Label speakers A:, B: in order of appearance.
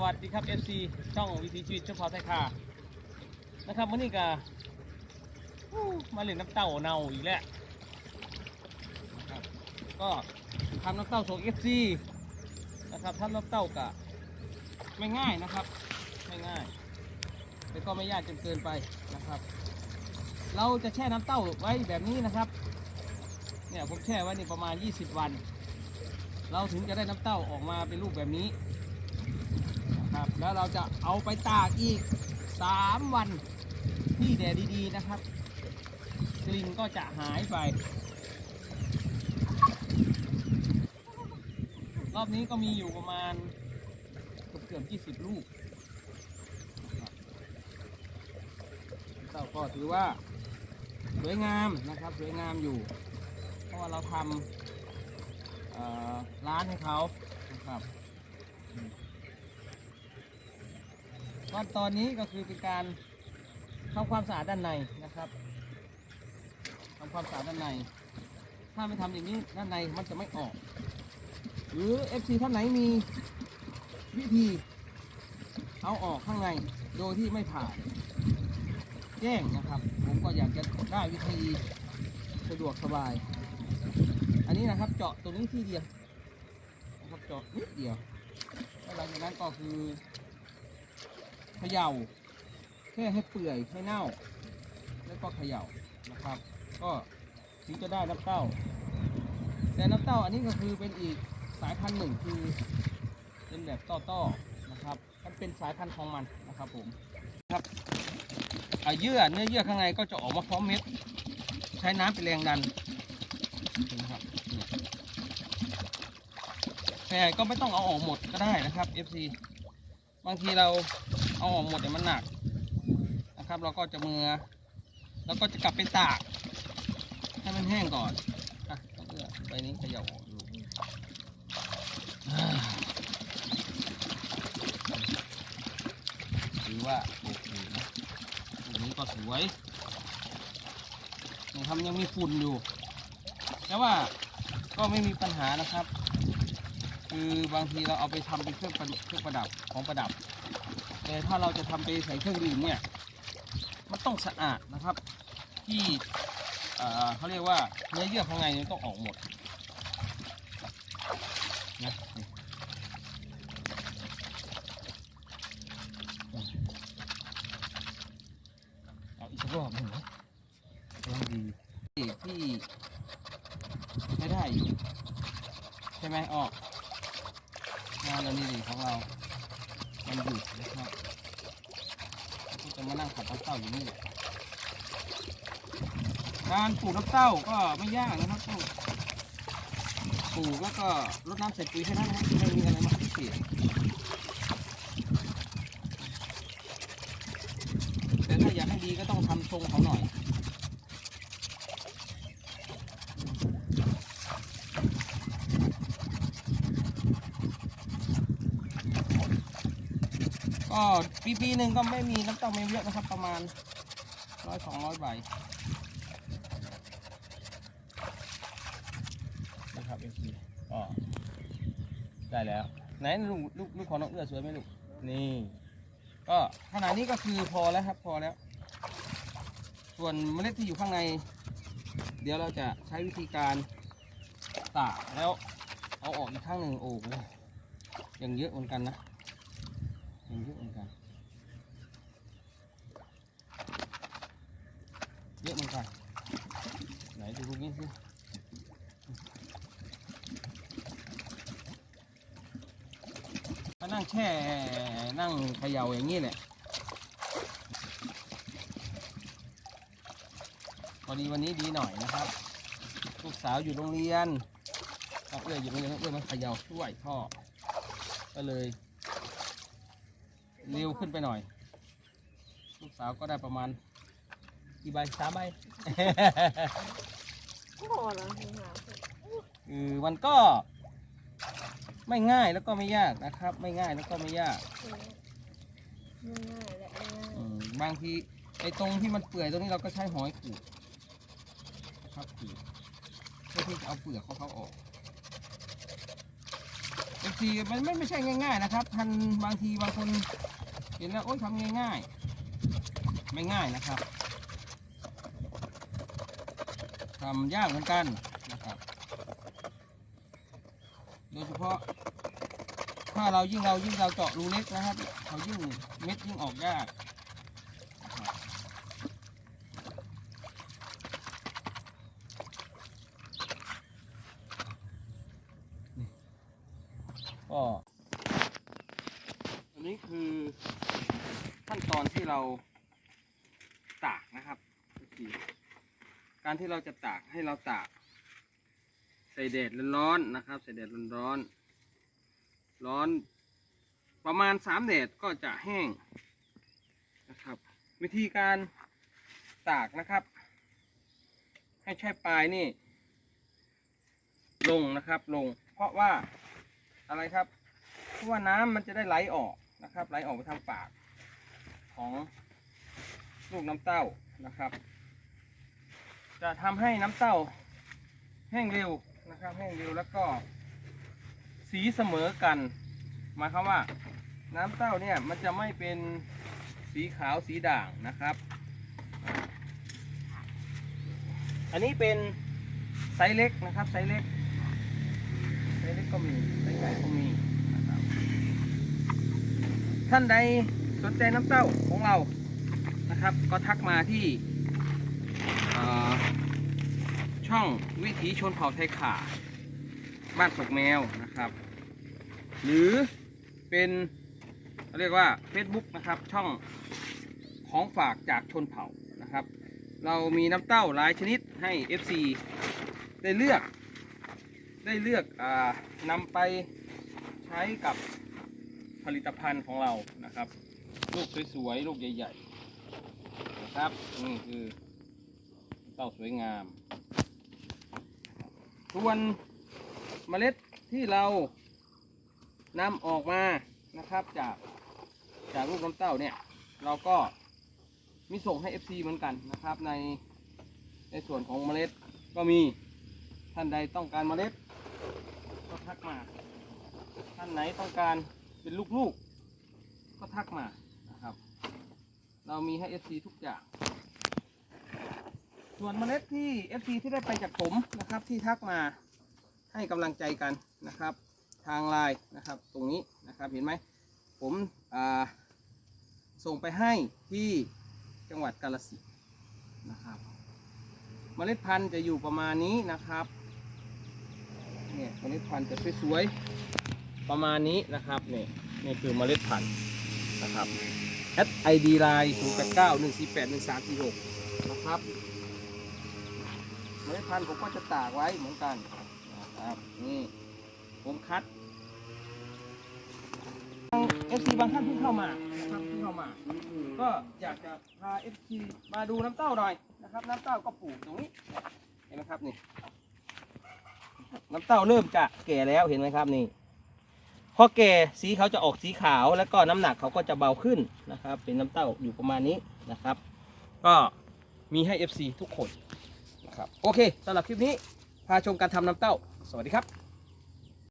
A: วัสดีครับ FC ช่องวิถีชีวิตชั่วคราวไทยคานะครับวันนี้ก็มาเล่นน้ำเต้าเน่าอีกแล้วนะครับก็ทำน้ำเต้าส่ง FC นะครับทำน้ำเต้ากะไม่ง่ายนะครับไม่ง่ายแต่ก็ไม่ยากจนเกินไปนะครับ เราจะแช่น้ำเต้าไว้แบบนี้นะครับเนี่ยผมแช่ไว้นี่ประมาณ 20 วัน เราถึงจะได้น้ำเต้าออกมาเป็นรูปแบบนี้ แล้วเราจะเอาไปตากอีก 3 วันที่แดดดีๆนะครับ กลิ่นก็จะหายไป รอบนี้ก็มีอยู่ประมาณเกือบๆ20ลูกนะครับเต้าก็ถือว่าสวยงามนะครับ สวยงามอยู่ เพราะว่าเราทำร้านให้เขานะครับ ขั้นตอนนี้ก็คือเป็นการทำความสะอาดด้านในนะครับทำความสะอาดด้านใน ถ้าไม่ทำอย่างนี้ด้านในมันจะไม่ออก หรือ FC ท่านไหนมีวิธี เอาออกข้างในโดยที่ไม่ผ่านแจ้งนะครับ ผมก็อยากจะได้วิธีสะดวกสบาย อันนี้นะครับเจาะตรงนี้ที่เดียวนะครับเจาะนิดเดียวแล้วหลังจากนั้นก็คือ ขย่าแค่ให้เปื่อยให้เน่า แล้วก็เขย่านะครับ ก็ถึงจะได้น้ำเต้า แต่น้ำเต้าอันนี้ก็คือเป็นอีกสายพันธุ์หนึ่งคือเป็นแบบต้อๆนะครับ มันเป็นสายพันธุ์ของมันนะครับผมครับอ่าเยื่อเนื้อเยื่อข้างในก็จะออกมาพร้อมเม็ด ใช้น้ำเป็นแรงดันนะครับแต่ก็ไม่ต้องเอาออกหมดก็ได้นะครับ FC บางทีเรา เอาออกหมดเนี่ยมันหนักนะครับ เราก็จะมือเราก็จะกลับไปตาก ให้มันแห้งก่อนอะเอื้อใบนี้เขย่าออกดูถือว่าโอเคนะตรงนี้ก็สวยนะครับยังมีฝุ่นอยู่ แต่ว่าก็ไม่มีปัญหานะครับ คือบางทีเราเอาไปทำเป็นเครื่องประเครื่องประดับของประดับ แต่ถ้าเราจะทำไปใส่เครื่องดื่มเนี่ย มันต้องสะอาดนะครับ ที่เขาเรียกว่าเนื้อเยื่อข้างในเนี่ยต้องออกหมดนะเอาอีกสักรอบหนึ่งนะลองดีที่ไม่ได้อยู่ใช่ไหมออกงานเรานี่ดีของเรา มันอยู่นะครับก็จะมานั่งขัดน้ำเต้าอยู่นี่แหละการปลูกน้ำเต้าก็ไม่ยากนะครับปลูกแล้วก็รดน้ำใส่ปุ๋ยแค่นั้นนะครับไม่มีอะไรมากพิเศษแต่ถ้าอยากให้ดีก็ต้องทำทรงเขาหน่อย ก็ปีปีหนึ่งก็ไม่มีน้ำเต้าไม่เยอะนะครับ ประมาณร้อยสองร้อยใบนะครับเอฟีก็ได้แล้ว ไหนลูกลูกลูกของน้องเอื้อสวยไหมลูกนี่ ก็ขนาดนี้ก็คือพอแล้วครับพอแล้ว ส่วนเมล็ดที่อยู่ข้างใน เดี๋ยวเราจะใช้วิธีการตากแล้วเอาออกอีกข้างหนึ่งโอ้โหยังเยอะเหมือนกันนะ ยังเยอะเหมือนกันเยอะเหมือนกันไหนดูตรงนี้สิมานั่งแช่นั่งเขย่าอย่างนี้แหละพอดีวันนี้ดีหน่อยนะครับ ลูกสาวอยู่โรงเรียนน้องเอื้ออยู่โรงเรียนน้องเอื้อมาเขย่าช่วยพ่อก็เลย เร็วขึ้นไปหน่อย ลูกสาวก็ได้ประมาณกี่ใบสามใบ
B: พอแล้วหา
A: คือมันก็ ไม่ง่ายแล้วก็ไม่ยากนะครับ ไม่ง่ายแล้วก็ไม่ยาก
B: ไม่ง่ายและไม่ง่าย
A: อืมบางทีไอ้ตรงที่มันเปื่อยตรงนี้เราก็ใช้หอยขูดนะครับขูดเพื่อที่จะเอาเปลือกของเขาออกบาง ทีมันไม่ไม่ใช่ง่าย ๆ นะครับท่านบางทีบางคนเห็นแล้วโอ๊ยทำง่ายๆ ไม่ง่ายนะครับทำยากเหมือนกันนะครับ โดยเฉพาะ ถ้าเรายิ่งเรายิ่งเราเจาะรูเล็กนะครับ เขายิ่งเม็ดยิ่งออกยากนะครับนี่ ก็อันนี้คือขั้นตอนที่เราตากนะครับก็คือการที่เราจะตากให้เราตาก ใส่แดดร้อนๆนะครับ ใส่แดดร้อนๆร้อน ประมาณสามแดดก็จะแห้งนะครับ วิธีการตากนะครับ ให้ใช้ปลายนี่ ลงนะครับลง เพราะว่า อะไรครับ เพราะว่าน้ำมันจะได้ไหลออกนะครับ ไหลออกไปทางปากของลูกน้ำเต้านะครับ จะทำให้น้ำเต้าแห้งเร็วนะครับ แห้งเร็วแล้วก็สีเสมอกันหมายความว่า น้ำเต้าเนี่ยมันจะไม่เป็นสีขาวสีด่างนะครับ อันนี้เป็นไซส์เล็กนะครับไซส์เล็ก เล็กก็มีไซส์ใหญ่ก็มีนะครับท่านใดสนใจน้ำเต้าของเรานะครับ ก็ทักมาที่ช่องวิถีชนเผ่าไทยขาบ้านศกแมวนะครับ หรือเป็นเขาเรียกว่า Facebook นะครับช่องของฝากจากชนเผ่านะครับ เรามีน้ำเต้าหลายชนิดให้ FC ได้เลือก ได้เลือกอนำไปใช้กับผลิตภัณฑ์ของเรานะครับ ลูกสวยๆ ลูกใหญ่ๆนะครับนี่คือเต้าสวยงาม ส่วนเมล็ดที่เรานำออกมานะครับจากจากลูกน้ำเต้าเนี่ยเราก็มีส่งให้ FC เหมือนกันนะครับในในส่วนของเมล็ดก็มีท่านใดต้องการเมล็ด ทักมา ท่านไหนต้องการเป็นลูกๆ ก็ทักมานะครับ เรามีให้ FC ทุกอย่าง ส่วนเมล็ดที่ FC ที่ได้ไปจากผมนะครับ ที่ทักมาให้กำลังใจกันนะครับ ทางไลน์นะครับ ตรงนี้นะครับเห็นไหมผมส่งไปให้ที่จังหวัดกาฬสินธุ์นะครับ เมล็ดพันธุ์จะอยู่ประมาณนี้นะครับ เนี่ยเมล็ดพันธุ์จะสวยๆประมาณนี้นะครับเนี่ยนี่คือเมล็ดพันธุ์นะครับ SID line 0 8 9 1 4 8 1 3 4 6นะครับเมล็ดพันธุ์ผมก็จะตากไว้เหมือนกันนะครับนี่ผมคัดเอฟซีบางท่านเพิ่งเข้ามานะครับเพิ่งเข้ามา ก็อยากจะพาเอฟซีมาดูน้ำเต้าหน่อยนะครับ น้ำเต้าก็ปลูกตรงนี้เห็นไหมครับนี่ น้ำเต้าเริ่มจะแก่แล้วเห็นไหมครับนี่พอแก่สีเขาจะออกสีขาวแล้วก็น้ำหนักเขาก็จะเบาขึ้นนะครับ เป็นน้ำเต้าอยู่ประมาณนี้นะครับ ก็มีให้ FC ทุกคนนะครับโอเคสำหรับคลิปนี้พาชมการทำน้ำเต้า สวัสดีครับ